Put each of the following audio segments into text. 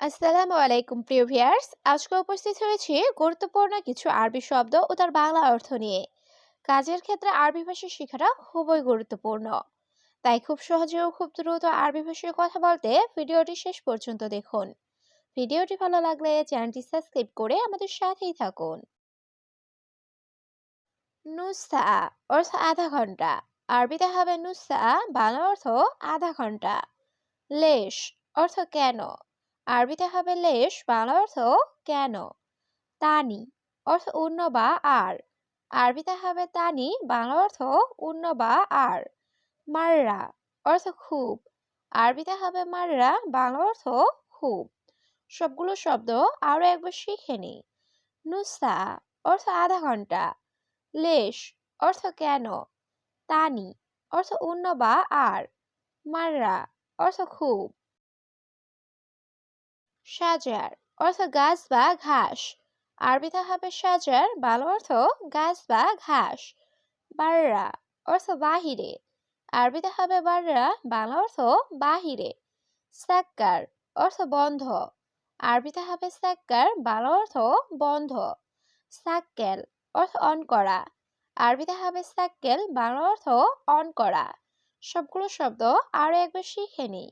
আসসালামু আলাইকুম, প্রিয় ভিউয়ার্স। আজকে উপস্থিত হয়েছি গুরুত্বপূর্ণ কিছু আরবি শব্দ ও তার বাংলা অর্থ নিয়ে। কাজের ক্ষেত্রে আরবি ভাষা শেখাটা খুবই গুরুত্বপূর্ণ। তাই খুব সহজে ও খুব দ্রুত আরবি ভাষায় কথা বলতে ভিডিওটি শেষ পর্যন্ত দেখুন। ভিডিওটি ভালো লাগলে চ্যানেলটি সাবস্ক্রাইব করে আমাদের সাথেই থাকুন। নুসা অর্থ আধা ঘণ্টা। আরবিতে হবে নুসা বাংলা অর্থ আধা ঘণ্টা। লেশ অর্থ কেন? আরবিতে হবে লেশ, বাংলা অর্থ কেন? তানি, অর্থ অন্য বা আর। আরবিতে হবে তানি, বাংলা অর্থ অন্য বা আর। মাররা, অর্থ খুব। আরবিতে হবে মাররা, বাংলা অর্থ খুব। সবগুলো শব্দ আরও একবার শিখে নি। নুসা, অর্থ আধা ঘণ্টা। লেশ, অর্থ কেন? তানি, অর্থ অন্য বা আর। মাররা, অর্থ খুব। সাজার, অর্থ গাছ বা ঘাস। আরবিতে হবে সাজার, বাল অর্থ গাছ বা ঘাস। বাররা, অর্থ বাহিরে। আরবিতে হবে বাররা, বাংলা অর্থ বাহিরে। সাক্কার অর্থ বন্ধ। আরবিতে হবে সাক্কার বাংলা অর্থ বন্ধ। সাক্কেল অর্থ অন করা। আরবিতে হবে সাক্কেল বাংলা অর্থ অন করা। সবগুলো শব্দ আরও একবার শিখে নিই।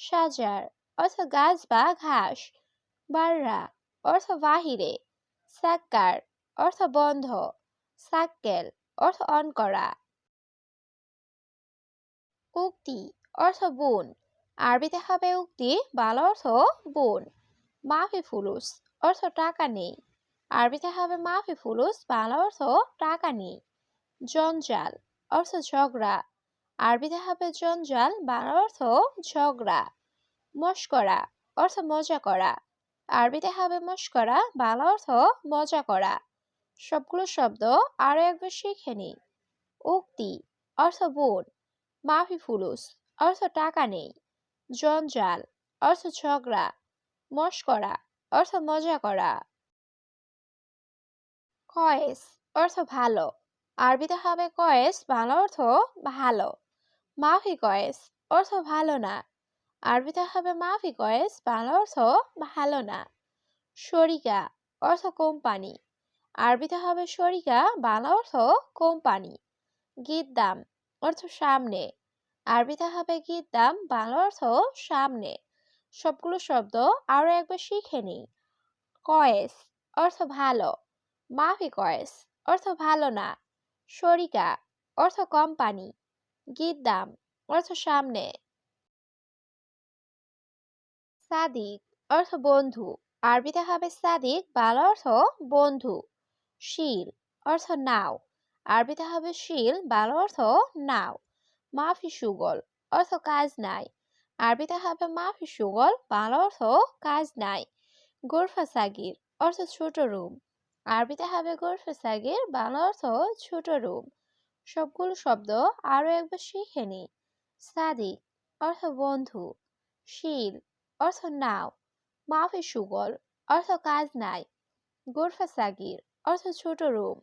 সাজার অর্থ গাছ বা ঘাস বাররা অর্থ বাহিরে সাক্কার অর্থ বন্ধ সাক্কেল অর্থ অন করা উক্তি অর্থ বোন আরবিতে হবে উক্তি, বাংলা অর্থ বোন মাফি ফুলুস অর্থ টাকা নেই। আরবিতে হবে মাফি ফুলুস বাংলা অর্থ টাকা নেই। জঞ্জাল অর্থ ঝগড়া আরবিতে হবে জঞ্জাল, বাংলা অর্থ ঝগড়া মস্করা অর্থ মজা করা। আরবিতে হবে মস্করা বাংলা অর্থ মজা করা। সবগুলো শব্দ আরও একবার শিখে নি। উক্তি অর্থ বোন, মাফি ফুলুস, অর্থ টাকা নেই। জঞ্জাল অর্থ ঝগড়া। মস্করা অর্থ মজা করা। কয়েস অর্থ ভালো। আরবিতে হবে কয়েস, বাংলা অর্থ ভালো। মাফি কয়েস অর্থ ভালো না। আরবিতে হবে মাফি কয়েস বাংলা অর্থ ভালো না শরিকা অর্থ কোম্পানি। আরবিতে হবে শরিকা বাংলা অর্থ কোম্পানি। গিদ্দাম অর্থ সামনে। আরবিতে হবে গিদ্দাম, বাংলা অর্থ সামনে। সবগুলো শব্দ আরও একবার শিখে নিই। কয়েস অর্থ ভালো। মাফি কয়েস অর্থ ভালো না শরিকা অর্থ কোম্পানি। গিদ্দাম অর্থ সামনে। সাদিক অর্থ বন্ধু। আরবিতে হবে সাদিক, বাংলা অর্থ বন্ধু। শিল অর্থ নাও। আরবিতে হবে শিল, বাল অর্থ নাও। মাফি সুগল অর্থ কাজ নাই। আরবিতে হবে মাফি সুগল, বাংলা অর্থ কাজ নাই। গোরফা সাগির অর্থ ছোট রুম। আরবিতে হবে গোরফা সাগির, বাংলা অর্থ ছোট রুম। সবগুলো শব্দ আরও একবার শিখে নি। সাদিক অর্থ বন্ধু। শিল অর্থ নাও মাফি সুগল অর্থ কাজ নাই গোরফা সাগির অর্থ ছোট রুম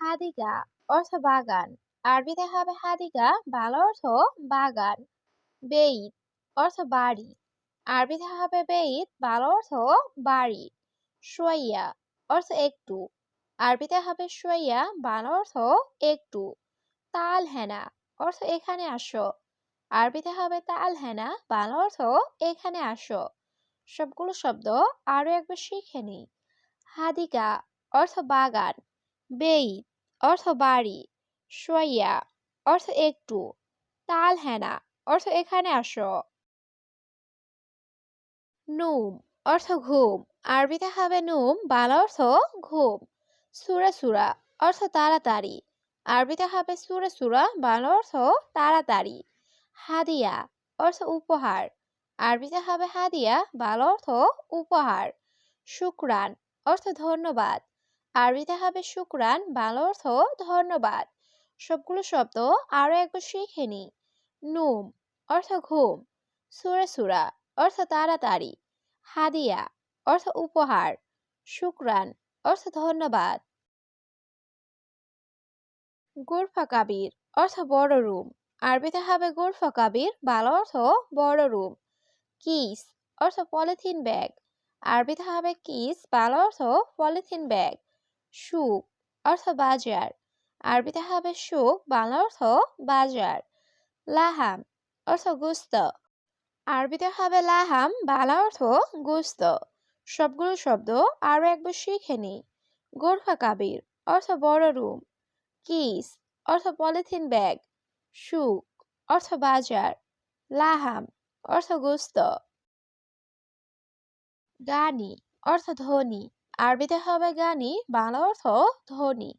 হাদিকা অর্থ বাগান আরবিতে হবে হাদিকা বাংলা অর্থ বাগান বেইত অর্থ বাড়ি আরবিতে হবে বেইত বাংলা অর্থ বাড়ি সোয়াইয়া অর্থ একটু আরবিতে হবে সোয়াইয়া বাংলা অর্থ একটু তাল হেনা অর্থ এখানে আসো আরবিতে হবে তাল হেনা বাংলা অর্থ এখানে আসো। সবগুলো শব্দ আরও একবার শিখে নি। হাদিকা অর্থ বাগান। বেইত, অর্থ বাড়ি। সোয়া অর্থ একটু। তাল হেনা অর্থ এখানে আসো। নুম, অর্থ ঘুম। আরবিতে হবে নুম, বাংলা অর্থ ঘুম। সুরা সুরা, অর্থ তাড়াতাড়ি। আরবিতে হবে সুরা সুরা, বাংলা অর্থ তাড়াতাড়ি। হাদিয়া অর্থ উপহার। আরবিতে হবে হাদিয়া, বাল অর্থ উপহার। শুক্রান অর্থ ধন্যবাদ। আরবিতে হবে শুক্রান, বাংলা অর্থ ধন্যবাদ। সবগুলো শব্দ আরও একবার শিখে নি নুম অর্থ ঘুম। সুরে সুরা অর্থ তাড়াতাড়ি। হাদিয়া অর্থ উপহার। শুক্রান অর্থ ধন্যবাদ। গুরফা কাবির অর্থ বড় রুম। আরবিতে হবে গুরফা কাবির, বাংলা অর্থ বড় রুম। কিস অর্থ পলিথিন ব্যাগ। আরবিতে হবে কিস, বাংলা অর্থ পলিথিন ব্যাগ। সুক অর্থ বাজার। আরবিতে হবে সুক বাংলা অর্থ বাজার। লাহাম অর্থ গুস্ত। আরবিতে হবে লাহাম, বাংলা অর্থ গুস্ত। সবগুলো শব্দ আরও একবার শিখে নি গোরফা কাবির অর্থ বড় রুম। কিস অর্থ পলিথিন ব্যাগ। সুক অর্থ বাজার, লাহাম, অর্থ গুস্ত। গানি, অর্থ ধনী। আরবিতে হবে গানি, বাংলা অর্থ ধনী।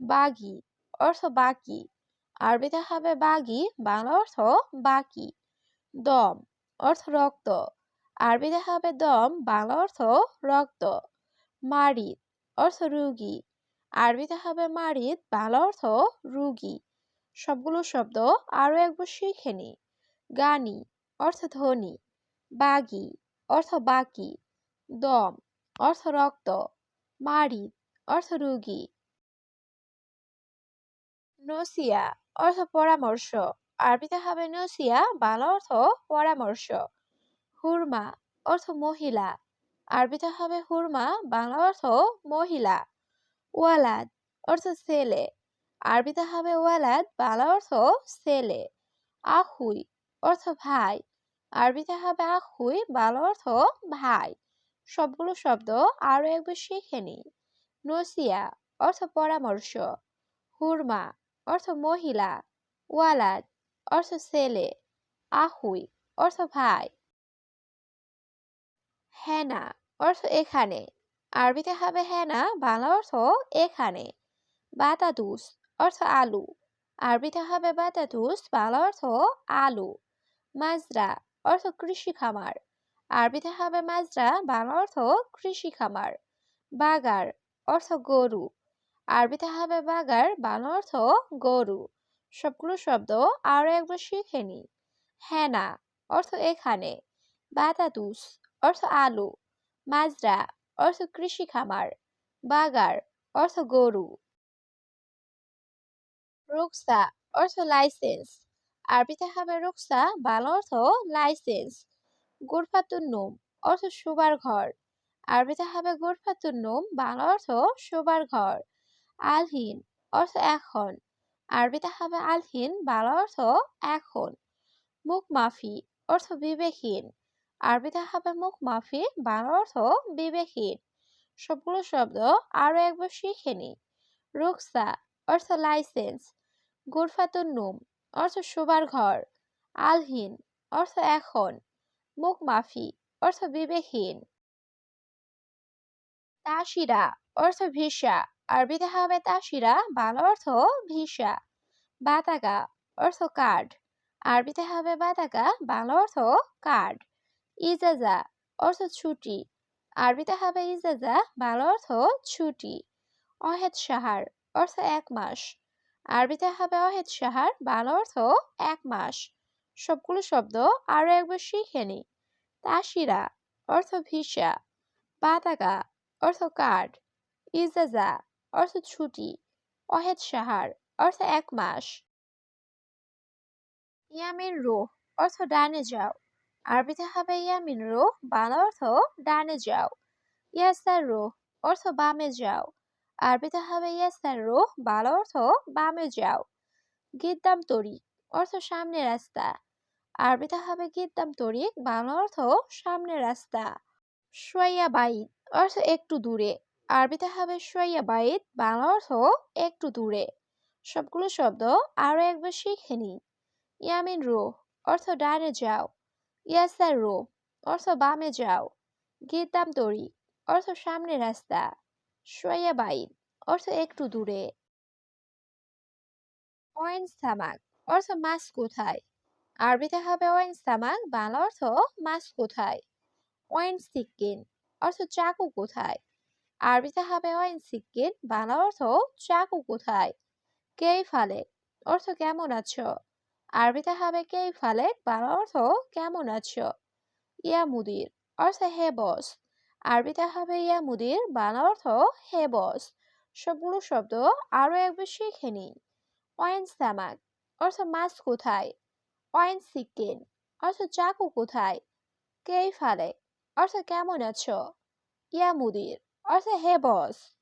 বাগি, অর্থ বাকি। আরবিতে হবে বাগি, বাংলা অর্থ বাকি। দম, অর্থ রক্ত। আরবিতে হবে দম, বাংলা অর্থ রক্ত। মারিদ, অর্থ রুগী। আরবিতে হবে মারিদ, বাংলা অর্থ রুগী। সবগুলো শব্দ আরও একবার শিখে নি গানি অর্থ ধনী বাগি অর্থ বাকি, দম অর্থ রক্ত মারিদ অর্থ রুগী। নসিয়া অর্থ পরামর্শ, আরবিতে হবে নসিয়া, বাংলা অর্থ পরামর্শ। হুরমা অর্থ মহিলা, আরবিতে হবে হুরমা, বাংলা অর্থ মহিলা। ওয়ালাদ অর্থ ছেলে আরবিতে হবে ওয়ালাদ, বালা অর্থ ছেলে। আহুই অর্থ ভাই। আরবিতে হবে আহুই, বাংলা অর্থ ভাই। সবগুলো শব্দ আরও একবার শিখে নি নসিয়া অর্থ পরামর্শ। হুরমা অর্থ মহিলা। ওয়ালাদ অর্থ ছেলে। আহুই অর্থ ভাই। হেনা অর্থ এখানে। আরবিতে হবে হেনা, বাংলা অর্থ এখানে। বাতাদুস অর্থ আলু। আরবিতে হবে বাতাদুস বাংলা অর্থ আলু। মাজরা অর্থ কৃষি খামার। আরবিতে হবে মাজরা, বাংলা অর্থ কৃষি খামার। বাগার অর্থ গরু। আরবিতে হবে বাগার, বাংলা অর্থ গরু। সবগুলো শব্দ আরও একবার শিখে নি হেনা অর্থ এখানে। বাতাতুস অর্থ আলু। মাজরা অর্থ কৃষি খামার। বাগার অর্থ গরু। রুকসা অর্থ লাইসেন্স আরবিতে হবে রুকসা, বাংলা অর্থ লাইসেন্স গুরফাতুন্নুম অর্থ শোবার ঘর। আরবিতে হবে গুরফাতুন্নুম বাংলা অর্থ শোবার ঘর। আলহীন অর্থ এখন। আরবিতে হবে আলহীন, বাংলা অর্থ এখন। মুখ মাফি অর্থ বিবেকহীন। আরবিতে হবে মুখ মাফি, বাংলা অর্থ বিবেকহীন। সবগুলো শব্দ আরও একবার শিখে নি রুকসা অর্থ লাইসেন্স গুরফাতুন্নুম অর্থ শোবার ঘর, আলহীন, অর্থ এখন, মুখ মাফি, অর্থ বিবেকহীন। তাসিরা, অর্থ ভিসা, আরবিতে হবে তাসিরা, বাংলা অর্থ ভিসা। বাতাকা অর্থ কার্ড, আরবিতে হবে বাতাকা বাংলা অর্থ কার্ড। ইজাজা, অর্থ ছুটি, আরবিতে হবে ইজাজা, বাংলা অর্থ ছুটি। অহেদ সাহার, অর্থ এক মাস। আরবিতে হবে অহেদ সাহার বাংলা অর্থ এক মাস। সবগুলো শব্দ আরও একবার শিখে নি। তাসিরা, অর্থ ভিসা। বাতাকা অর্থ কার্ড। ইজাজা, অর্থ ছুটি। অহেদ সাহার অর্থ এক মাস। ইয়ামিন রুহ অর্থ ডানে যাও। আরবিতে হবে ইয়ামিন রুহ বাংলা অর্থ ডানে যাও। ইয়াসার রুহ অর্থ বামে যাও। আরবিতে হবে ইয়াসার রুহ বাংলা অর্থ বামে যাও। গিদ্দাম তরিক, অর্থ সামনে রাস্তা। আরবিতে হবে গিদ্দাম তরিক, বাংলা অর্থ সামনে রাস্তা। সোয়া বাইত, অর্থ একটু দূরে। আরবিতে হবে সোয়া বাইত, বাংলা অর্থ একটু দূরে। সবগুলো শব্দ আরও একবার শিখে নি ইয়ামিন রো, অর্থ ডানে যাও। ইয়াসার রো অর্থ বামে যাও। গিতাম তরি অর্থ সামনে রাস্তা। সোয়া বাইত অর্থ একটু দূরে। ওয়েন সামাক অর্থ মাছ কোথায়? আরবিতে হবে ওয়েন সামাক বাংলা অর্থ মাছ কোথায়? ওয়েন সিকিন অর্থ চাকু কোথায়? আরবিতে হবে ওয়েন সিকিন বাংলা অর্থ চাকু কোথায়? কেই ফালে অর্থ কেমন আছো? আরবিতে হবে কেই ফালে বাংলা অর্থ কেমন আছো? ইয়া মুদির অর্থ হে বস। আরবিতে হবে ইয়া মুদির বাংলা অর্থ হে বস। সবগুলো শব্দ আরও একবার শিখে নিই। অয়েন সামাক অর্থ মাছ কোথায়? অয়েন সিকেন অর্থ চাকু কোথায়? কেই ফালে, অর্থ কেমন আছো? ইয়া মুদির, অর্থ হে বস।